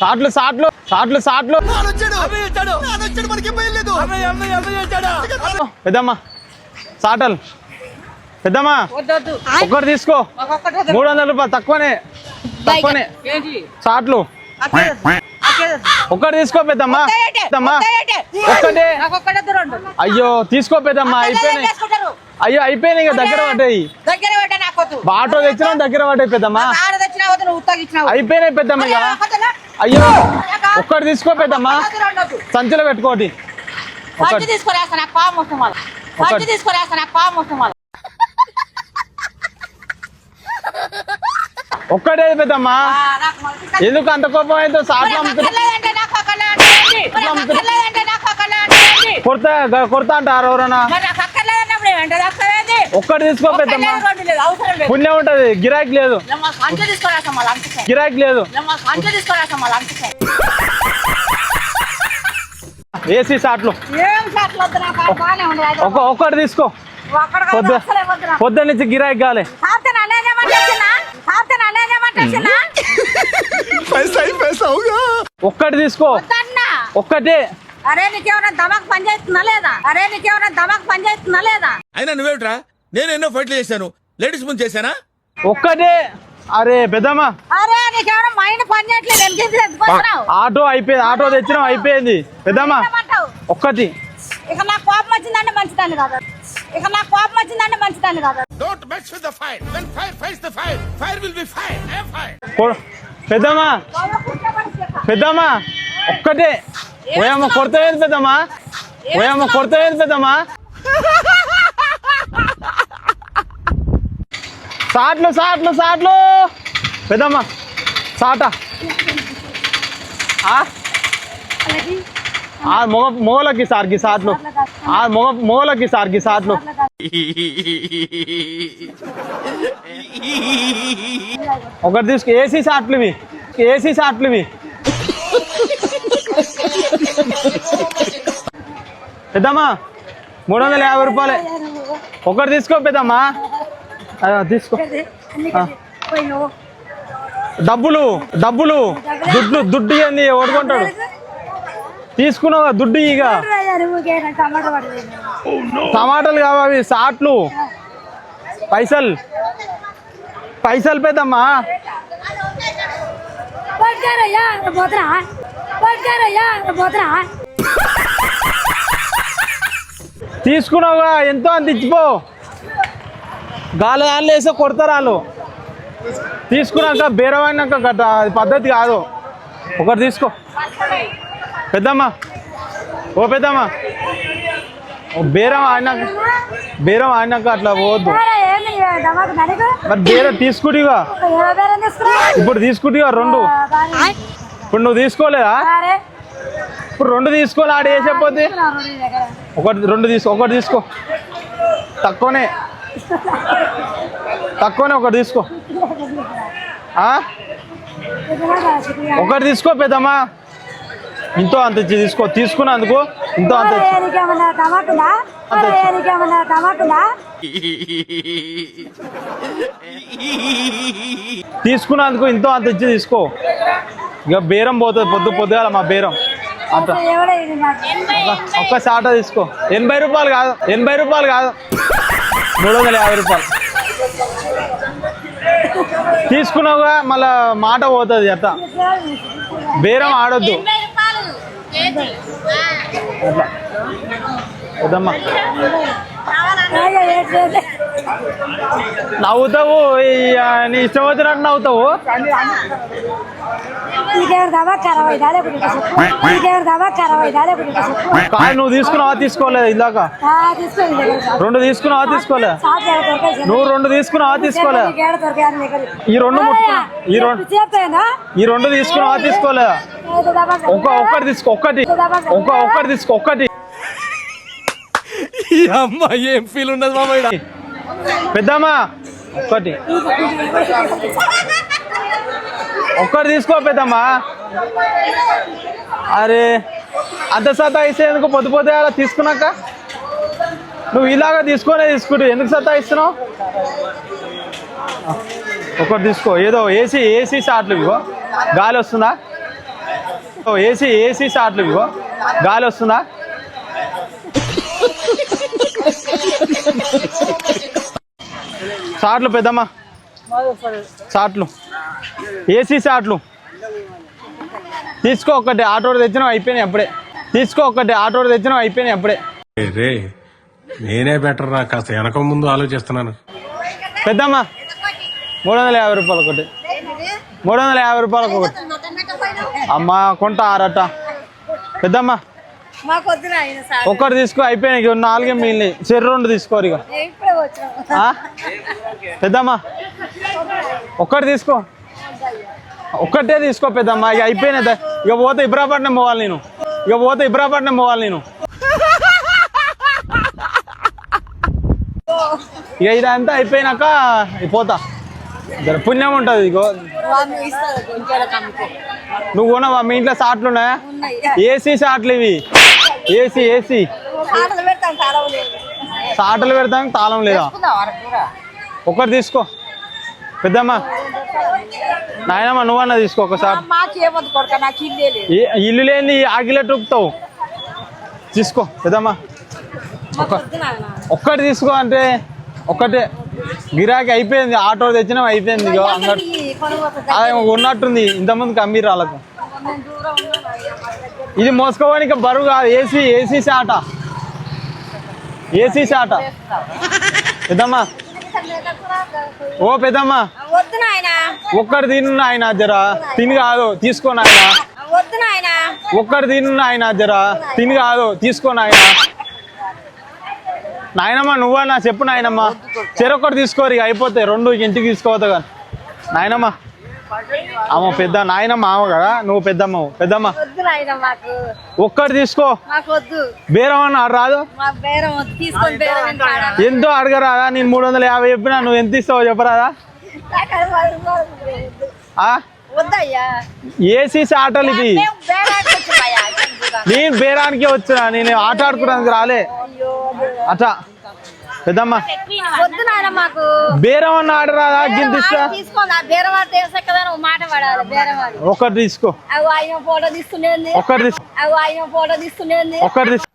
సాట్లు సాట్లు సాట్లు సాట్లు పెద్దమ్మ సాటల్ పెద్దమ్మ ఒక్కటి తీసుకో. మూడు వందల రూపాయలు తక్కువనే తక్కువనే సాట్లు. అక్కేదొద్దు. ఒక్కటి తీసుకో పెద్దమ్మ పెద్దమ్మ. ఒక్కటే. అయ్యో తీసుకో పెద్దమ్మ అయిపోయినాయి. అయ్యో అయిపోయినాయి ఇక దగ్గర పడ్డాయి. ఆటో తెచ్చినా దగ్గర పడ్డాయి పెద్దమ్మ. అయిపోయినాయి పెద్దమ్మ? అయ్యో! ఒక్కటి తీసుకో పెద్దమ్మ. సంచిలో పెట్టుకోటి సంచి ఒకటి తీసుకురేస్తా నాకు పాము వస్తుంది మళ్ళా. సంచి ఒకటి. తీసుకురేస్తా నాకు పాము వస్తుంది మళ్ళా. ఒక్కటే పెద్దమ్మ. ఎందుకు అంత కోపం అయితే సాట్లు మరి అమ్ముతున్నా? కొడతా కొడతా అంటారు ఎవరన్నా ఒక్కటి తీసుకో పెద్దమ్మ. పుణ్యం ఉంటది గిరాకీ లేదు. గిరాకీ లేదు. ఏసీ షాట్లు. ఒక్కటి తీసుకో. పొద్దు. పొద్దు నుంచి గిరాకీ కాలే? ఒక్కటి తీసుకో. ఒక్కటే. అరే నీకేమైనా దమక్ పని చేస్తుందా లేదా? అరే నీకేమైనా దమక్ పని చేస్తుందా లేదా? అయినా నువ్వేమిట్రా? నేను ఎన్నో ఫైట్లు చేశాను. లేడీస్ ముందు చేశానా? ఒక్కటే. అరే పెద్దమ్మ. అరే నీకేమైనా మైండ్ పని చేయట్లేదు. ఎందుకు ఎత్తుకొస్తున్నావు ఆటో అయిపోయింది ఆటో తెచ్చినాం అయిపోయింది. పెద్దమ్మ? ఒక్కటి. ఇక నాకు కోపం వచ్చిందంటే మంచిదాన్ని కాదు. ఇక నాకు కోపం వచ్చిందంటే మంచిదాన్ని కాదు. Don't mess with the fire when fire fights the fire fire will be fire I fire పెద్దమ్మ. పెద్దమ్మ ఒక్కటే. ఓయమ్మ కొడతావేది పెద్దమ్మ? ఓయమ్మ కొడతావేది పెద్దమ్మ? సాట్లు సాట్లు సాట్లు పెద్దమ్మ సాట ఆ? ఆ మొగ మొగలకి సార్కి సాట్లు ఆ మొగ మొగలకి సార్కి సాట్లు ఒకటి తీసుకు ఏసీ సాట్లు ఇవి ఏసీ సాట్లు ఇవి పెద్దమ్మా మూడు వందల యాభై రూపాయలే ఒకటి తీసుకో పెద్దమ్మా ఆ, తీసుకో. డబ్బులు డబ్బులు. దుడ్డు దుడ్డు ఇవన్నీ ఓడుకుంటాడు తీసుకున్నావు దుడ్డు ఇక. టమాటాలు కావు అవి? సాట్లు. పైసలు. పైసలు పెద్దమ్మా. తీసుకున్నావుగా ఎంతో అంత ఇచ్చిపో గాలి దానిలో వేస్తే కొడతారు వాళ్ళు. తీసుకున్నాక బేరం అయినాక గట్ట అది పద్ధతి కాదు. ఒకటి తీసుకో. పెద్దమ్మ. ఓ పెద్దమ్మ. ఓ బేరం ఆడినాక బేరం ఆడినాక అట్లా పోవద్దు. ఏంది దమాకు నడికు మరి బేరం తీసుకురా. ఇప్పుడు తీసుకుంటుగా రెండు? ఇప్పుడు నువ్వు తీసుకోలేదా? ఇప్పుడు రెండు తీసుకోవాలి ఆడ వేసేపోతే ఒకటి రెండు తీసుకో ఒకటి తీసుకో. తక్కువనే. తక్కువనే ఒకటి తీసుకో? ఒకటి తీసుకో పెద్దమ్మా. ఇంతో అంత ఇచ్చి తీసుకో. తీసుకున్నందుకు ఇంతో అంత తీసుకున్నందుకు ఇంతో అంత ఇచ్చి తీసుకో. ఇక బేరం పోతుంది పొద్దు పొద్దుగాల మా బేరం. అంత. ఒక్క సాట తీసుకో. ఎనభై రూపాయలు కాదు. ఎనభై రూపాయలు కాదు. మూడు వందల యాభై రూపాయలు. తీసుకున్నావుగా మళ్ళా మాట పోతుంది అత్త బేరం ఆడొద్దు. వద్దమ్మా. నవ్వుతావు నీ ఇష్టం వచ్చినట్టు నవ్వుతావు. కానీ నువ్వు తీసుకున్నావా తీసుకోలేదు ఇందాక. రెండు తీసుకున్నావా తీసుకోలే. నువ్వు రెండు తీసుకున్నావా తీసుకోలే? ఈ రెండు. ఈ రెండు ఈ రెండు తీసుకున్నావా దమాక్ ఒక ఒక్కటి తీసుకో ఒక్కటి ఒక ఒక్కటి తీసుకో ఒక్కటి ఈ అమ్మాయి ఏం ఫీల్ ఉన్నది మామయ్య పెద్దమ్మా ఒక్కటి ఒక్కటి తీసుకో పెద్దమ్మా. అరే అంత సతాయిస్తే పొద్దు పొద్దు అలా తీసుకున్నాక? నువ్వు ఇలాగా తీసుకొనే తీసుకుంటు ఎందుకు సతాయిస్తున్నావు? ఒకటి తీసుకో. ఏదో ఏసీ ఏసీ షాట్లు ఇగో గాలి వస్తుందా? ఏసీ ఏసీ షాట్లు ఇగో గాలి వస్తుందా? షాట్లు పెద్దమ్మా. షాట్లు. ఏసీ షాట్లు. తీసుకో ఒకటి ఆటో తెచ్చినావు అయిపోయినాయి అప్పుడే. తీసుకో ఒకటి ఆటో తెచ్చినావు అయిపోయినాయి అప్పుడే. రే నేనే బెటర్ రా కాస్త వెనక ముందు ఆలోచిస్తున్నాను. పెద్దమ్మా మూడు వందల యాభై రూపాయలు ఒకటి. మూడు వందల యాభై రూపాయలకు ఒకటి. అమ్మా కొంట ఆరట. పెద్దమ్మా ఒక్కటి తీసుకో అయిపోయినాయి ఇక నాలుగే మిగిలినాయి. చెర్రు రెండు తీసుకోరు ఇక? పెద్దమ్మా ఒక్కటి తీసుకో. ఒక్కటే తీసుకో పెద్దమ్మా ఇక అయిపోయినాయి దా- ఇక పోతే ఇబ్రాపట్నం పోవాలి నేను. ఇక పోతే ఇబ్రాపట్నం పోవాలి నేను. ఇక ఇదంతా అయిపోయినాక పోతా. పుణ్యం ఉంటుంది ఇగో. నువ్వు కొనవా? మీ ఇంట్లో షాట్లు ఉన్నాయా? ఏసీ షాట్లు ఇవి. ఏసీ ఏసీ. ఆటలు పెడతాం తాళం లేదు. షాట్లు పెడతానికి తాళం లేదా? ఒకటి తీసుకో. పెద్దమ్మా. నాయనమ్మా నువ్వన్నా తీసుకో ఒకసారి. ఇల్లే లేని ఆగిలే టూపుతావు తీసుకో పెద్దమ్మా. ఒక్కటి తీసుకో అంటే ఒక్కటే. గిరాకీ అయిపోయింది ఆటో తెచ్చినా అయిపోయింది ఇగో అంగడి కొనుగోతుంది అది ఉన్నట్టుంది ఇంతమంది కమ్మి రాళ్ళకు ఇది మోసుకోవడానికి బరువు కాదు ఏసీ ఏసీ శాట. ఏసీ శాట. పెద్దమ్మా. ఓ పెద్దమ్మా. వద్దు నాయన. ఒక్కటి తిను ఆయన జర. తిని కాదు తీసుకో నాయన. వద్దు నాయన. ఒక్కటి తిను ఆయన జర. తిని కాదు తీసుకో నాయన. నాయనమ్మా నువ్వన్నా చెప్పు నాయనమ్మా. చెరొక్కటి తీసుకోరు ఇక అయిపోతాయి రెండు ఇంటికి తీసుకోవద్దు కానీ నాయనమ్మా. అమ్మ పెద్ద నాయనమ్మ ఆమె కదా? నువ్వు పెద్దమ్మ పెద్దమ్మ. వద్దు నాయన మాకు. ఒక్కటి తీసుకో. బేరం అన్న రాదు. ఎంత అడగరాదా? నేను మూడు వందల యాభై చెప్పినా నువ్వు ఎంత ఇస్తావో చెప్పరాదా? నాకు అది వాళ్ళు వద్దు. ఆ వద్దయ్యా ఏసీ ఆటలు ఇది. నేను బేరానికే వచ్చినా నేను ఆట ఆడుకోవడానికి రాలే. అయ్యో అట పెద్దమ్మ. వద్దు మాకు. బేరం అన్న ఆడరాదా గింత ఇస్తా తీసుకోండి. ఆ బేరం ఆడితే వేస్తే కదా నువ్వు మాట పడాలి బేరం ఆడి ఒకటి తీసుకో. అవి ఆయన ఫోటో తీసుకునేది ఒకటి తీసుకో. అవి ఆయన ఫోటో తీసుకునేది ఒకటి తీసుకో.